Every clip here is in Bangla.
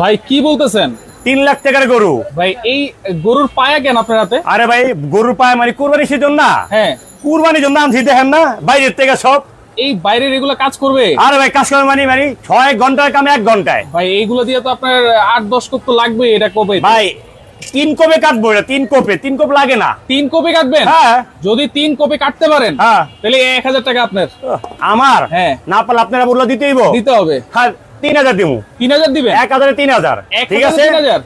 ভাই কি বলতেছেন? তিন লাখ টাকার গরু। ভাই এই গরুর পায়া কেন আপনার হাতে? আরে ভাই গরুর পায়ে মানে কুরবানির সিজন না। হ্যাঁ। কুরবানির জন্য আনছি দেখেন না বাইরের থেকে সব। এই বাইরের এগুলো কাজ করবে? আরে ভাই কাজ করে মানে মানে ছয় ঘণ্টার কামে এক ঘন্টায়। ভাই এইগুলো দিয়ে তো আপনার আট দশ কোপ তো লাগবে এটা কবে? ভাই তিন কোপে কাটবো এটা তিন কোপে তিন কোপ লাগে না। তিন কপি কাটবেন? হ্যাঁ। যদি তিন কপি কাটতে পারেন হ্যাঁ। তাহলে এক হাজার টাকা আপনার। আমার? হ্যাঁ। না পারলে আপনারা বলল দিতেই দিতে হবে। হ্যাঁ তিন হাজার দিব তিন হাজার দিবেন? এক হাজারে তিন হাজার। এক ঠিক আছে?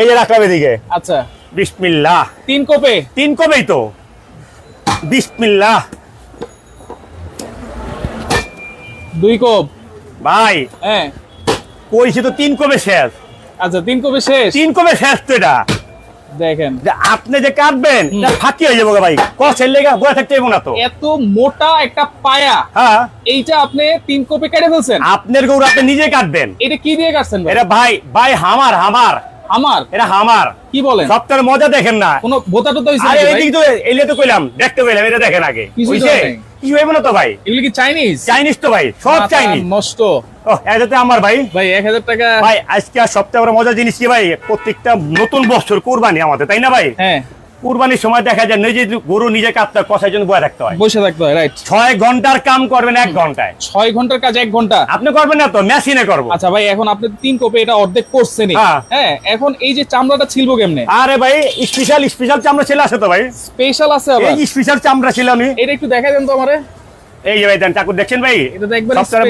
এই যে রাখলাম এদিকে। আচ্ছা। বিসমিল্লাহ। তিন কোপে? তিন তো। বিসমিল্লাহ। দুই কোপ। ভাই হ্যাঁ। কইছি তো তিন কবে শেষ। আচ্ছা তিন কোপে শেষ? তিন কবে শেষ তো এটা। দেখেন। আপনি যে কাটবেন এটা ফাঁকি হয়ে যাব ভাই। কষের লেগে বয়ে থাকতে না তো। এত মোটা একটা পায়া হ্যাঁ। এইটা আপনি তিন কোপে কেটে ফেলছেন। আপনার গরু আপনি নিজে কাটবেন। এটা কি দিয়ে কাটছেন এটা ভাই ভাই হামার হামার। আমার এটা হামার। কি বলেন? সপ্তাহের মজা দেখেন না। কোনো বোতা টোতা আরে নাকি তো এলে তো কইলাম দেখতে কইলাম এটা দেখেন আগে। হইব না তো ভাই? এগুলো কি চাইনিজ চাইনিজ তো ভাই সব চাইনিজ নষ্ট। এটাতে আমার ভাই। ভাই এক হাজার টাকা। ভাই আজকে আর সপ্তাহে বড় মজার জিনিস কি ভাই? প্রত্যেকটা নতুন বছর কুরবানি আমাদের তাই না ভাই? হ্যাঁ। কুরবানির সময় দেখা যায় নিজে গরু নিজে কাটতে কষার জন্য বয়ে রাখতে হয়। বসে থাকতে হয় রাইট ছয় ঘণ্টার কাম করবেন এক ঘন্টায়। ছয় ঘণ্টার কাজ এক ঘণ্টা? আপনি করবেন না তো মেশিনে করব। আচ্ছা ভাই এখন আপনি তিন কোপে এটা অর্ধেক করছেনই। হ্যাঁ। হ্যাঁ এখন এই যে চামড়াটা ছিলবো কেমনে? আরে ভাই স্পেশাল স্পেশাল চামড়া ছিল আছে তো ভাই। স্পেশাল আছে এই স্পেশাল চামড়া ছিল আমি। এটা একটু দেখাই দেন তো আমারে। এই যে ভাই দেন চাকু দেখছেন ভাই?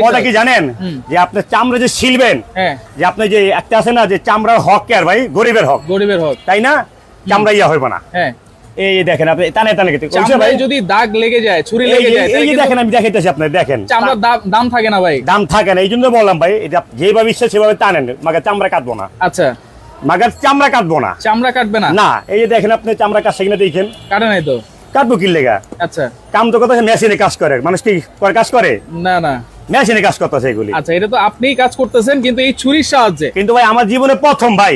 মজা কি জানেন? যে আপনি চামড়া যে ছিলবেন হ্যাঁ। যে আপনি যে একটা আছে না যে চামড়ার হক কে আর ভাই? গরিবের হক। গরিবের হক। তাই না? চামড়া ইয়া হইব না। হ্যাঁ। এই দেখেন আপনি টানে টানে খেতে ভাই যদি দাগ লেগে যায় ছুরি লেগে যায় এই যে দেখেন আমি দেখাইতেছি আপনার দেখেন। চামড়ার দাম- দাম থাকে না ভাই। দাম থাকে না এই জন্য বললাম ভাই এটা যেভাবে ইচ্ছা সেভাবে টানেন চামড়া কাটবো না। আচ্ছা। মাগার চামড়া কাটবো না। চামড়া কাটবে না? না এই যে দেখেন আপনি চামড়া কাটছে কিনা দেখেন। কাটে নাই তো? কাটবো কিনলে লেগা? আচ্ছা। কাম তো কথা মেশিনে কাজ করে। মানুষ কি করে কাজ করে? না না। মেশিনে কাজ করতেছে এগুলি। আচ্ছা এটা তো আপনিই কাজ করতেছেন কিন্তু এই ছুরির সাহায্যে। কিন্তু ভাই আমার জীবনে প্রথম ভাই।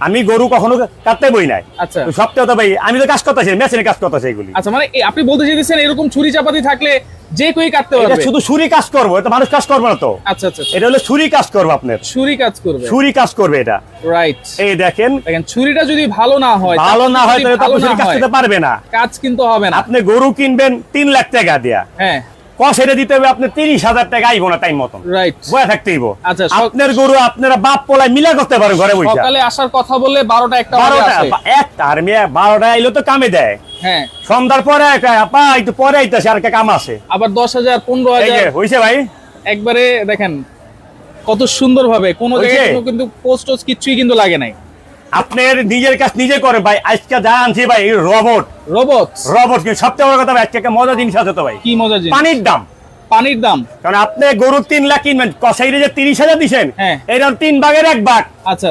আমি গরু কখনো কাটতে বই নাই। আচ্ছা। সপ্তাহে তো ভাই আমি তো কাজ করতেছি মেশিনে কাজ করতেছে এগুলি। আচ্ছা মানে আপনি বলতে চাইতেছেন এরকম ছুরি চাপাতি থাকলে যে কেউই কাটতে এটা পারবে? শুধু ছুরি কাজ করব এটা মানুষ কাজ করবে না তো। আচ্ছা আচ্ছা আচ্ছা। এটা হলো ছুরি কাজ করব আপনার। ছুরি কাজ করবে। ছুরি কাজ করবে এটা। রাইট এই দেখেন। দেখেন ছুরিটা যদি ভালো না হয় ভালো না হয় তাহলে তো আপনি ছুরি কাজ করতে পারবে না। কাজ কিন্তু হবে না। আপনি গরু কিনবেন তিন লাখ টাকা দিয়া। হ্যাঁ। কষেরে দিতে হবে আপনি তিরিশ হাজার টাকা আইব না টাইম মতন। রাইট বয়ে আচ্ছা, আপনার গরু আপনারা বাপ পোলায় মিলা করতে পারেন ঘরে বসে সকালে আসার কথা বললে বারোটা একটা বারোটা। একটা আর মেয়ে বারোটা আইলো তো কামে দেয়। হ্যাঁ। সন্ধ্যার পরে কয়, আপা একটু পরে আইতেছে আর একটা কাম আছে। আবার দশ হাজার পনেরো হাজার। হইছে ভাই? একবারে দেখেন কত সুন্দর ভাবে কোনো জায়গায় কোনো কিন্তু পোস্ট টোস্ট কিছুই কিন্তু লাগে নাই। আপনার নিজের কাজ নিজে করে ভাই। আজকে যা আনছি ভাই রোবট রোবট রোবট কিন্তু সবচেয়ে বড় কথা ভাই আজকে একটা মজা জিনিস আছে তো ভাই। কি মজার জিনিস? পানির দাম। পানির দাম? কারণ আপনি গরু তিন লাখ কিনবেন কসাইরে যে তিরিশ হাজার দিচ্ছেন হ্যাঁ। এরকম তিন ভাগের এক ভাগ। আচ্ছা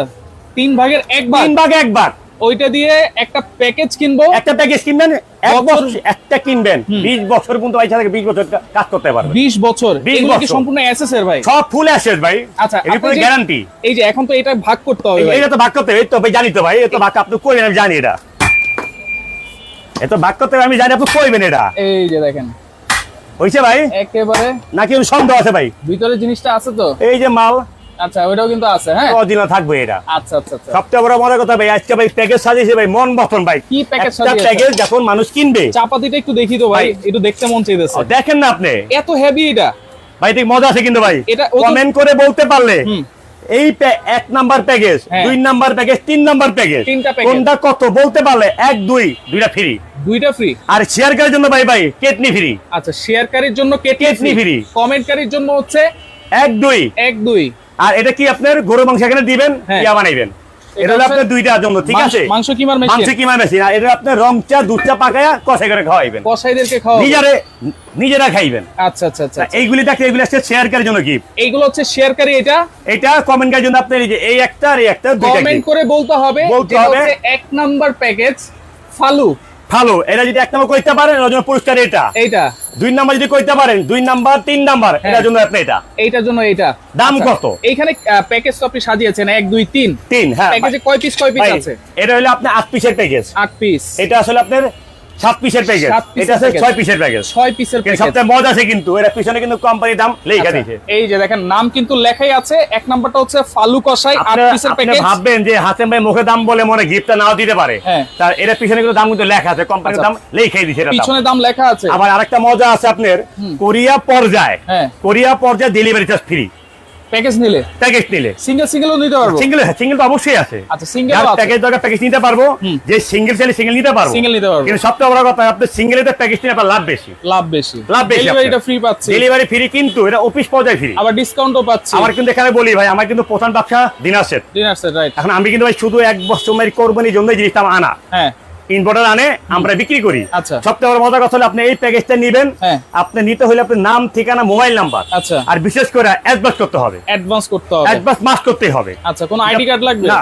তিন ভাগের এক ভাগ? তিন ভাগে এক ভাগ। ওইটা দিয়ে একটা প্যাকেজ কিনবো। একটা প্যাকেজ কিনবেন এক বছর- একটা কিনবেন। বিশ বছর পর্যন্ত পয়সা থেকে বিশ বছর কাজ করতে বছর। 20 এগুলো কি বছর। সম্পূর্ণ এসএস এর ভাই? সব ফুল ভাই। আচ্ছা এর যে- গ্যারান্টি এই যে এখন তো এটা ভাগ করতে হবে ভাই। এটা তো ভাগ করতে হবে তো ভাই জানি তো ভাই এটা ভাগ আপনি আমি জানি এটা। এটা ভাগ করতে হবে আমি জানি আপনি কইবেন এটা। এই যে দেখেন। হইছে ভাই? একেবারে নাকি সন্দেহ আছে ভাই? ভিতরে জিনিসটা আছে তো। এই যে মাল আচ্ছা ওইটাও কিন্তু আছে হ্যাঁ? থাকবে এটা। আচ্ছা আচ্ছা আচ্ছা। সবচেয়ে বড় মজার কথা ভাই আজকে ভাই প্যাকেজ সাজিয়েছে ভাই মন মতন ভাই। কি প্যাকেজ সাজিয়েছে? প্যাকেজ যখন মানুষ কিনবে। চাপাতিটা একটু দেখি তো ভাই। একটু দেখতে মন চাইতেছে। দেখেন না আপনি। এত হেভি এটা। ভাই ঠিক মজা আছে কিন্তু ভাই। এটা কমেন্ট করে বলতে পারলে। এই এক নাম্বার প্যাকেজ। দুই নাম্বার প্যাকেজ তিন নাম্বার প্যাকেজ তিনটা কোনটা কত বলতে পারলে এক দুই দুইটা ফ্রি দুইটা ফ্রি আর শেয়ার করার জন্য ভাই ভাই কেটনি ফ্রি আচ্ছা শেয়ারকারীর জন্য কেটনি ফ্রি। কমেন্টকারীর জন্য হচ্ছে এক দুই। এক দুই। আর এটা কি আপনার গরু মাংস এখানে দিবেন হ্যাঁ। ইয়া বানাইবেন? এটা হলো আপনার দুইটার জন্য ঠিক আছে? মাংস কিমার মাংস মেশিন কিমা মেশিন। আর এটা আপনার রং চা দুধ চা পাকায়া কষাই করে খাওয়াইবেন। কসাইদেরকে খাওয়া নিজেরে নিজেরা খাইবেন। আচ্ছা আচ্ছা আচ্ছা এইগুলি দেখে এগুলি আসছে শেয়ার করার জন্য গিফট এইগুলো হচ্ছে শেয়ারকারী এটা? এটা কমেন্ট করার জন্য আপনার এই যে এই একটা আর এই একটা দুইটা কমেন্ট করে বলতে হবে বলতে হবে। হচ্ছে এক নাম্বার প্যাকেজ ফালু। ভালো এটা যদি এক নম্বর কইতে পারেন এর জন্য পুরস্কার এটা। এইটা। দুই নাম্বার যদি কইতে পারেন দুই নাম্বার তিন নাম্বার হ্যাঁ। এটার জন্য আপনি এটা। এইটার জন্য এটা দাম আচ্ছা, কত? এইখানে প্যাকেজ তো আপনি সাজিয়েছেন এক দুই তিন। তিন হ্যাঁ প্যাকেজে কয় পিস কয় পিস আছে? এটা হলো আপনার আট পিসের প্যাকেজ আট পিস এটা আসলে আপনার সাত পিসের প্যাকেজ এটা আছে ছয় পিসের প্যাকেজ ছয় পিসের কিন্তু প্যাকেজ সবচেয়ে মজা আছে কিন্তু এর পিছনে কিন্তু কোম্পানির দাম লেখা দিয়েছে। এই যে দেখেন নাম কিন্তু লেখাই আছে। এক নাম্বারটা হচ্ছে ফালু কষাই আট পিসের প্যাকেজ ভাববেন যে হাসেম ভাই মুখে দাম বলে মনে গিফটটা নাও দিতে পারে। হ্যাঁ। তার এর পিছনে কিন্তু দাম কিন্তু লেখা আছে কোম্পানির আচ্ছা। দাম লেখাই দিয়েছে। পিছনে দাম লেখা আছে। আবার আরেকটা মজা আছে আপনার কোরিয়া পর্যায়। হ্যাঁ। কোরিয়া পর্যায়ে ডেলিভারি চার্জ ফ্রি প্যাকেজ নিলে? প্যাকেজ নিলে। সিঙ্গেল সিঙ্গেলও নিতে পারব? সিঙ্গেল সিঙ্গেল তো অবশ্যই আছে। আচ্ছা, আছে। প্যাকেজ দরকার প্যাকেজ নিতে পারব। যে সিঙ্গেল চাইলে সিঙ্গেল নিতে পারব। সিঙ্গেল নিতে পারব। কিন্তু সবচেয়ে বড় কথা আপনি প্যাকেজ নিয়ে আপনার লাভ বেশি। লাভ বেশি। লাভ বেশি ডেলিভারিটা ফ্রি পাচ্ছি। ডেলিভারি ফ্রি কিন্তু এটা অফিস পর্যায়ে ফ্রি আবার ডিসকাউন্টও পাচ্ছি। আমার কিন্তু এখানে বলি ভাই আমার কিন্তু প্রধান ব্যবসা dinner set dinner set right এখন আমি কিন্তু ভাই শুধু এক বছর মেরি কোরবানির জন্য জিনিসটা আনা। হ্যাঁ। আনে আমরা বিক্রি করি। আচ্ছা। সবচেয়ে বড় মজার কথা হলো আপনি এই প্যাকেজটা নেবেন। হ্যাঁ। আপনি নিতে হলে আপনার নাম ঠিকানা মোবাইল নাম্বার আচ্ছা। আর বিশেষ করে অ্যাডভান্স করতে হবে। অ্যাডভান্স করতে হবে। অ্যাডভান্স মাস হবে। আচ্ছা কোন আইডি কার্ড লাগবে? না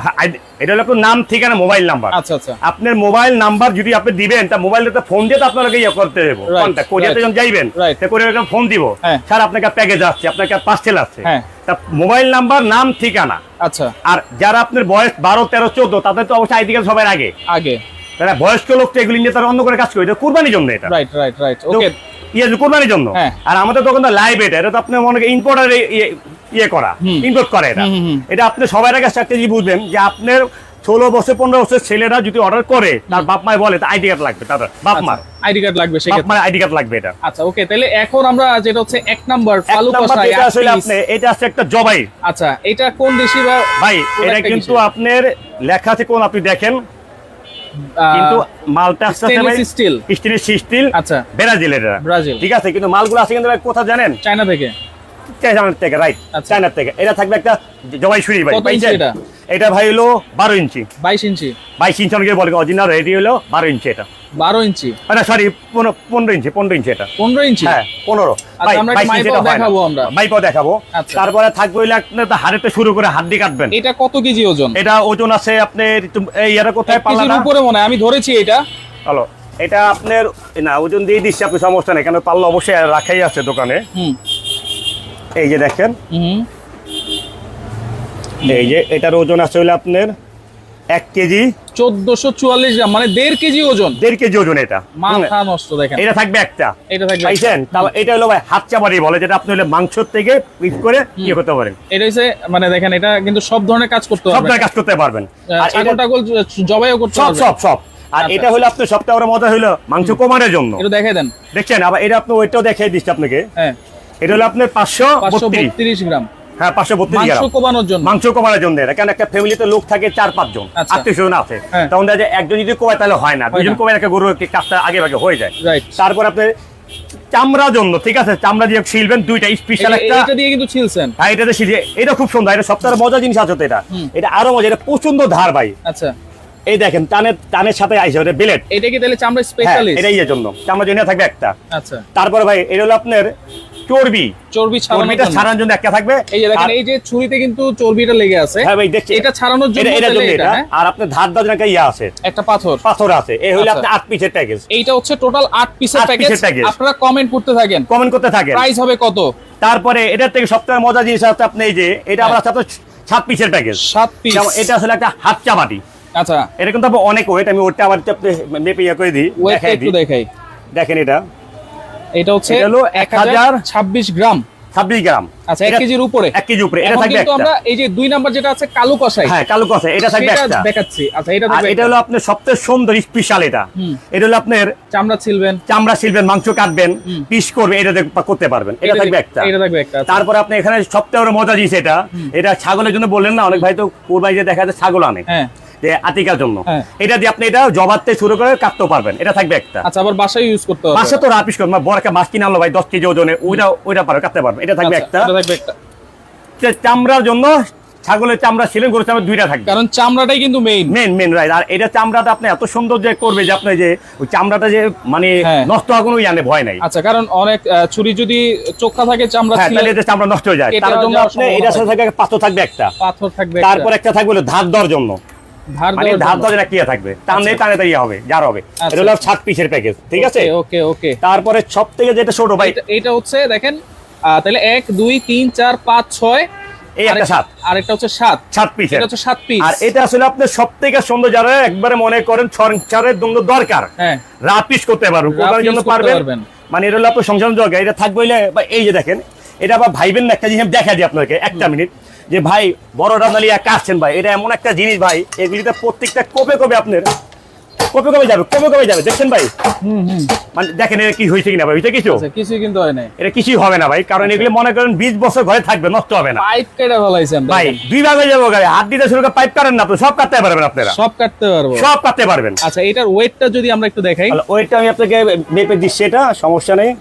এটা হলো আপনার নাম ঠিকানা মোবাইল নাম্বার আচ্ছা আচ্ছা। আপনার মোবাইল নাম্বার যদি আপনি দিবেন তা মোবাইলটা ফোন দিয়ে তো আপনাকে ইয়ে করতে দেবো কন্ট্যাক্ট কোরিয়াতে যখন যাইবেন কোরিয়াকে ফোন দিব। হ্যাঁ। স্যার আপনাকে প্যাকেজ আসছে আপনাকে পার্সেল আসছে। হ্যাঁ। তা মোবাইল নাম্বার নাম ঠিকানা। আচ্ছা। আর যারা আপনার বয়স বারো তেরো চোদ্দ তাদের তো অবশ্যই আইডি কার্ড সবার আগে। আগে। তারা বয়স্ক লোক তো এগুলি নিয়ে তারা অন্য করে কাজ করে এটা কুরবানির জন্য এটা। রাইট রাইট রাইট ওকে ইয়ে কুরবানির জন্য হ্যাঁ। আর আমাদের দোকান লাইভ এটা এটা তো আপনি মনে ইম্পোর্টার ইয়ে করা ইম্পোর্ট করে এটা। এটা আপনি সবার আগে জিনিস বুঝবেন যে আপনার ষোলো বছর পনেরো বছর ছেলেরা যদি অর্ডার করে তার বাপ মায় বলে আইডি কার্ড লাগবে তাদের বাপ মার। আইডি কার্ড লাগবে বাপ সেক্ষেত্রে। আইডি কার্ড লাগবে এটা। আচ্ছা ওকে তাহলে এখন আমরা যেটা হচ্ছে এক নাম্বার ফালু কষাই যেটা আসলে আপনি এটা আছে একটা জবাই। আচ্ছা এটা কোন দেশি বা ভাই এটা কিন্তু আপনার লেখা কোন আপনি দেখেন কিন্তু মালটা স্টিল স্টিল আচ্ছা। ব্রাজিল এটা ব্রাজিল। ঠিক আছে কিন্তু মালগুলো আছে কিন্তু ভাই কোথা জানেন? চায়না থেকে। চায়নার থেকে রাইট আচ্ছা। চায়নার থেকে। এটা থাকবে একটা জবাই ভাই? এটা? এটা ভাই হলো বারো ইঞ্চি। বাইশ ইঞ্চি। বাইশ ইঞ্চি অনেকে বলে অরিজিনাল হলো বারো ইঞ্চি এটা। বারো ইঞ্চি? না সরি পনেরো ইঞ্চি পনেরো ইঞ্চি এটা। পনেরো ইঞ্চি? হ্যাঁ পনেরো। আচ্ছা, আমরা একটু মাইপও দেখাবো আমরা। মাইপও দেখাবো। আচ্ছা। তারপরে থাকবে আপনার হাড়েতে শুরু করে হাড্ডি কাটবেন। এটা কত কেজি ওজন? এটা ওজন আছে আপনার এটা কোথায় পাল্লা উপরে মনে হয় আমি ধরেছি এটা। হলো এটা আপনার না ওজন দিয়ে দিচ্ছি আপনি সমস্যা নেই। কেন পাল্লা অবশ্যই রাখাই আছে দোকানে। হুম। এই যে দেখেন। এই যে এটার ওজন আছে হইলে আপনার এক কেজি। চোদ্দশো চুয়াল্লিশ গ্রাম মানে দেড় কেজি ওজন। দেড় কেজি ওজন এটা। মাথা নষ্ট দেখেন। এটা থাকবে একটা। এটা থাকবে পাইছেন? এটা হলো ভাই হাত চাবারি বলে যেটা আপনি হলে মাংস থেকে পিস করে ইয়ে করতে পারেন। এটা হচ্ছে মানে দেখেন এটা কিন্তু সব ধরনের কাজ করতে সব ধরনের কাজ করতে পারবেন। আর এটা জবাইও করতে সব সব সব। আর আচ্ছা। এটা হলো আপনার সবটা বড় মজা হলো মাংস কমানোর জন্য। এটা দেখে দেন। দেখছেন? আবার এটা আপনি ওইটাও দেখাই দিচ্ছি আপনাকে। হ্যাঁ। এটা হলো আপনার পাঁচশো বত্রিশ। গ্রাম। হ্যাঁ পাঁচশো বত্রিশ গ্রাম। কমানোর জন্য। মাংস কমানোর জন্য। কারণ একটা ফ্যামিলিতে লোক থাকে চার পাঁচজন। আত্মীয় স্বজন আছে। হ্যাঁ। তখন দেখা যায় একজন যদি কমায় তাহলে হয় না। দুজন কমায় একটা গরু কাজটা আগে ভাগে হয়ে যায়। তারপর আপনি চামড়ার জন্য ঠিক আছে? চামড়া দিয়ে শিলবেন দুইটা স্পেশাল একটা এটা দিয়ে কিন্তু ছিলছেন হ্যাঁ এটাতে শিলিয়ে এটা খুব সুন্দর। এটা সবথেকে মজার জিনিস আছে এটা। এটা আরও মজা এটা প্রচণ্ড ধার ভাই। আচ্ছা। এই দেখেন টানের টানের সাথে আইসে ওটা বিলেট এটা কি তাহলে চামড়া হ্যাঁ স্পেশালিস্ট এটাই এর জন্য। চামড়া জন্য থাকবে একটা। আচ্ছা। তারপরে ভাই এটা হলো আপনার চর্বি। চর্বি চর্বিটা জন্য। ছাড়ানোর জন্য একটা থাকবে। এই যে দেখেন এই যে ছুরিতে কিন্তু চর্বিটা লেগে আছে। হ্যাঁ ভাই দেখছি। এটা ছাড়ানোর জন্য এটা এটা, হ্যাঁ? আর আপনার ধার একটা ইয়ে আছে। একটা পাথর। পাথর আছে। এই হলো আচ্ছা। আপনার আট পিসের প্যাকেজ এইটা হচ্ছে টোটাল আট পিসের প্যাকেজ আপনারা কমেন্ট করতে থাকেন। কমেন্ট করতে থাকেন। প্রাইস হবে কত? তারপরে এটার থেকে সবথেকে মজা জিনিস আছে আপনি এই যে এটা আবার আপনার সাত পিসের প্যাকেজ সাত পিস এটা আসলে একটা হাত চাবাটি আচ্ছা। এটা কিন্তু অনেক ওয়েট আমি ওটা আবার মেপে ইয়ে করে দিই দেখাই একটু দিই। দেখাই। দেখেন এটা। এটা হচ্ছে হলো এক হাজার ছাব্বিশ গ্রাম। ছাব্বিশ গ্রাম। আচ্ছা এক কেজির উপরে। এক কেজি উপরে। এটা থাকবে কিন্তু আমরা এই যে দুই নাম্বার যেটা আছে কালো কষাই হ্যাঁ কালো এটা থাকবে একটা। দেখাচ্ছি। আচ্ছা এটা থাকবে এটা হলো আপনার সবচেয়ে সুন্দর স্পেশাল এটা। এটা হলো আপনার চামড়া ছিলবেন। চামড়া শিলবেন মাংস কাটবেন। পিস করবে এটা করতে পারবেন। এটা থাকবে একটা। এটা থাকবে একটা আচ্ছা। তারপরে আপনি এখানে সবচেয়ে বড় মজা জিনিস এটা। এটা ছাগলের জন্য বললেন না অনেক ভাই তো কোরবানি যে দেখা যায় ছাগল আনে। হ্যাঁ। যে আতিকার জন্য। হ্যাঁ। এটা দিয়ে আপনি এটা জবাতে শুরু করে কাটতে পারবেন। এটা থাকবে একটা। আচ্ছা আবার বাসায় ইউজ করতে হবে। মাসে তো রাপিস বড় একটা মাছ কিনে আনলো ভাই দশ কেজি ওজনে ওইটা ওইটা পারবে কাটতে পারবেন এটা থাকবে আচ্ছা, একটা। থাকবে একটা। চামড়ার জন্য ছাগলের চামড়া ছিলেন গরু চামড়া দুইটা থাকবে। কারণ চামড়াটাই কিন্তু মেইন মেন মেন রাইট আর এটা চামড়াটা আপনি এত সুন্দর যে করবে যে আপনি যে ওই চামড়াটা যে মানে হ্যাঁ। নষ্ট হওয়ার কোনো ইয়ানে ভয় নাই। আচ্ছা কারণ অনেক ছুরি যদি চোখা থাকে চামড়া হ্যাঁ তাহলে এটা চামড়া নষ্ট হয়ে যায়। তার জন্য আপনি এটার সাথে থাকবে পাথর থাকবে একটা। পাথর থাকবে তারপর একটা থাকবে ধার দেওয়ার জন্য। মানে। কিয়া থাকবে। টানলে আচ্ছা। টানে তাই হবে যার হবে। আচ্ছা, এটা হলো আচ্ছা। সাত পিসের প্যাকেজ ঠিক আছে? ওকে ওকে তারপরে সব থেকে যেটা ছোট ভাই এটা- হচ্ছে দেখেন তাহলে এক দুই তিন চার পাঁচ ছয়। এই একটা আরেক- সাত। আরেকটা হচ্ছে সাত। সাত পিস এটা হচ্ছে সাত পিস। আর এটা আসলে আপনার সব থেকে সুন্দর যারা একবারে মনে করেন সংসারের জন্য দরকার হ্যাঁ। রাত করতে পারবেন জন্য পারবেন। মানে এটা হলো আপনার সংসার জগা এটা থাকবে এই যে দেখেন এটা আবার ভাইবেন একটা জিনিস দেখা দিই আপনাকে একটা মিনিট। যে ভাই বড় রান্নালি একা আসছেন ভাই? এটা এমন একটা জিনিস ভাই এগুলিতে প্রত্যেকটা কবে কবে আপনার কবে কবে যাবে কবে কবে যাবে দেখছেন ভাই? মানে দেখেন এটা কি হয়েছে কিনা ভাই হয়েছে কিছু? আচ্ছা কিছুই কিন্তু হয় নাই। এটা কিছুই হবে না ভাই কারণ এগুলি মনে করেন বিশ বছর ঘরে থাকবে নষ্ট হবে না। পাইপ কেটে ফেলাইছেন ভাই দুই ভাগে যাব গাড়ি হাত দিতে শুরু করে পাইপ কাটেন না আপনি সব কাটতে পারবেন আপনারা। সব কাটতে পারব। সব কাটতে পারবেন। আচ্ছা এটার ওয়েটটা যদি আমরা একটু দেখাই। ওইটা আমি আপনাকে মেপে দিচ্ছি এটা সমস্যা নেই।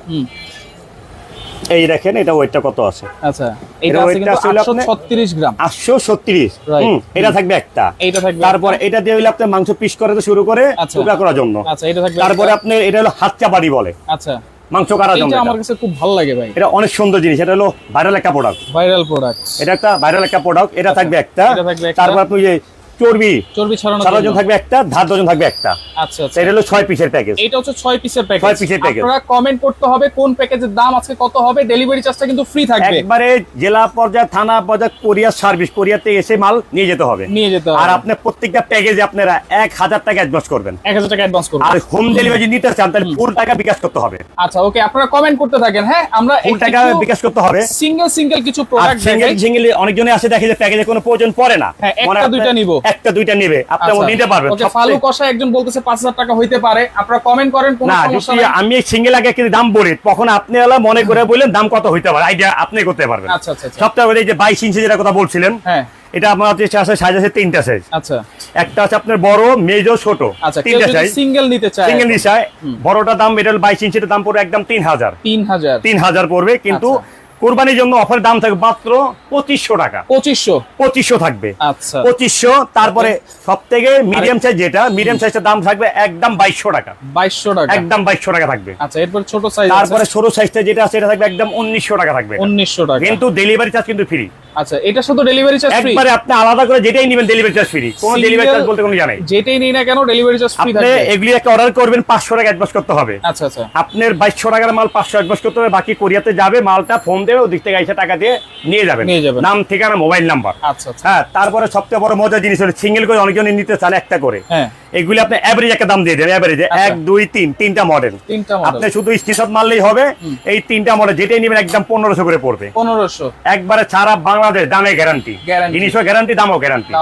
এই দেখেন এটা ওয়েটটা কত আছে? আচ্ছা এটা এটা আছে weight টা কিন্তু আসলে আটশো আপনি- ছত্রিশ গ্রাম। আটশো ছত্রিশ। Right. এটা থাকবে একটা। এইটা থাকবে তারপরে এটা দিয়ে হইলে আপনার মাংস পিস করে তো শুরু করে আচ্ছা। টুকরা করার জন্য। আচ্ছা এটা থাকবে তারপরে আপনি এটা হলো হাত চাপাড়ি বলে। আচ্ছা। মাংস কাটার জন্য এটা এটা। আমার কাছে খুব ভালো লাগে ভাই। এটা অনেক সুন্দর জিনিস এটা হলো ভাইরাল একটা প্রোডাক্ট ভাইরাল প্রোডাক্ট এটা একটা ভাইরাল একটা প্রোডাক্ট এটা থাকবে একটা। এটা থাকবে একটা। তারপর আপনি যে চর্বি। চর্বি ছড়ানো সারা জন থাকবে একটা ধার ডজন থাকবে একটা। আচ্ছা আচ্ছা। এটা হলো ছয় পিসের প্যাকেজ এটা হচ্ছে ছয় পিসের প্যাকেজ ছয় এর package। আপনারা কমেন্ট করতে হবে কোন প্যাকেজের দাম আজকে কত হবে ডেলিভারি চার্জটা কিন্তু ফ্রি থাকবে। একবারে জেলা পর্যায়ে থানা পর্যায়ে কোরিয়ার সার্ভিস কোরিয়াতে এসে মাল নিয়ে যেতে হবে। নিয়ে যেতে আর আপনি প্রত্যেকটা প্যাকেজে আপনারা এক হাজার টাকা অ্যাডভান্স করবেন। এক হাজার টাকা অ্যাডভান্স করবেন। আর হোম ডেলিভারি নিতে চান তাহলে ফুল টাকা বিকাশ করতে হবে। আচ্ছা ওকে আপনারা কমেন্ট করতে থাকেন হ্যাঁ? আমরা ফুল টাকা বিকাশ করতে হবে। সিঙ্গেল সিঙ্গেল কিছু প্রোডাক্ট সিঙ্গেল সিঙ্গেল অনেকজনে আসে দেখে যে প্যাকেজে কোনো প্রয়োজন পড়ে না। হ্যাঁ, একটা দুইটা নিবো। একটা দুইটা নেবে। আপনি আচ্ছা, নিতে পারবেন। ফালু কষা একজন বলতেছে পাঁচ হাজার টাকা হইতে পারে। আপনারা কমেন্ট করেন কোনো সমস্যা নাই। আমি সিঙ্গেল আগে কিন্তু দাম বলি। তখন আপনি হলো মনে করে বললেন দাম কত হইতে পারে? আইডিয়া আপনি করতে পারবেন। আচ্ছা আচ্ছা আচ্ছা। বলে এই যে বাইশ ইঞ্চি যেটা কথা বলছিলেন হ্যাঁ। এটা আমার হচ্ছে আছে সাইজ আছে তিনটা সাইজ আচ্ছা। একটা আছে আপনার বড় মেজো ছোট। আচ্ছা তিনটা সাইজ সিঙ্গেল নিতে চায় সিঙ্গেল নিশায় বড়টা দাম এটা বাইশ ইঞ্চির দাম পড়বে একদম তিন হাজার। তিন হাজার। তিন হাজার পড়বে কিন্তু আচ্ছা। কোরবানির জন্য অফার দাম থাকবে মাত্র পঁচিশশো টাকা। পঁচিশশো? পঁচিশশো থাকবে। আচ্ছা। পঁচিশশো তারপরে সব থেকে মিডিয়াম সাইজ যেটা মিডিয়াম সাইজের দাম থাকবে একদম বাইশশো টাকা। বাইশশো টাকা। একদম বাইশশো টাকা থাকবে। আচ্ছা এরপর ছোট সাইজ তারপরে ছোট সাইজটা যেটা আছে এটা থাকবে একদম উনিশশো টাকা থাকবে উনিশশো টাকা। কিন্তু ডেলিভারি চার্জ কিন্তু ফ্রি আচ্ছা এটা শুধু ডেলিভারি চার্জ ফ্রি একবারে আপনি আলাদা করে যেটাই নেবেন ডেলিভারি চার্জ ফ্রি কোনো ডেলিভারি চার্জ বলতে কোনো জানাই যেটাই নেই না কেন ডেলিভারি চার্জ ফ্রি আপনি এগুলি একটা অর্ডার করবেন পাঁচশো টাকা অ্যাডভান্স করতে হবে। আচ্ছা আচ্ছা। আপনার বাইশশো টাকার মাল পাঁচশো অ্যাডভান্স করতে হবে বাকি কোরিয়াতে যাবে মালটা ফোন দেবে ওদিক থেকে এসে টাকা দিয়ে নিয়ে যাবেন। নাম ঠিকানা মোবাইল নাম্বার। আচ্ছা আচ্ছা। হ্যাঁ তারপরে সবচেয়ে বড় মজার জিনিস হলো সিঙ্গেল করে অনেকজনই নিতে চান একটা করে। হ্যাঁ। এগুলি আপনি অ্যাভারেজ একটা দাম দিয়ে দেবেন অ্যাভারেজে আচ্ছা। এক দুই তিন তিনটা মডেল তিনটা আপনি শুধু স্ক্রিনশট মারলেই হবে এই তিনটা মডেল যেটাই নেবেন একদম পনেরোশো করে পড়বে। পনেরোশো। একবারে সারা বাংলাদেশ দামে গ্যারান্টি জিনিসও গ্যারান্টি দামও গ্যারান্টি।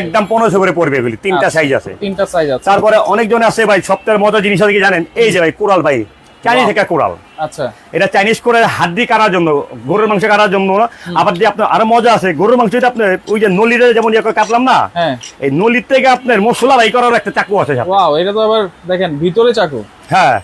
একদম পনেরোশো করে পড়বে এগুলি তিনটা। সাইজ আছে। তিনটা সাইজ আছে। তারপরে অনেকজন আছে ভাই সপ্তাহের মজার জিনিস আছে কি জানেন? এই যে ভাই কোরাল ভাই। চাইনিজ একটা থেকে কোরাল। আচ্ছা। এটা চাইনিজ কোরাল হাড্ডি কাটার জন্য গরুর মাংস কাটার জন্য আবার যে আপনার আরও মজা আছে গরুর মাংস যদি আপনার ওই যে নলিরে যেমন ইয়ে কাটলাম না হ্যাঁ। এই নলির থেকে আপনার মশলা বাই করার একটা চাকু আছে। ওয়াও এটা তো আবার দেখেন ভিতরে চাকু। হ্যাঁ।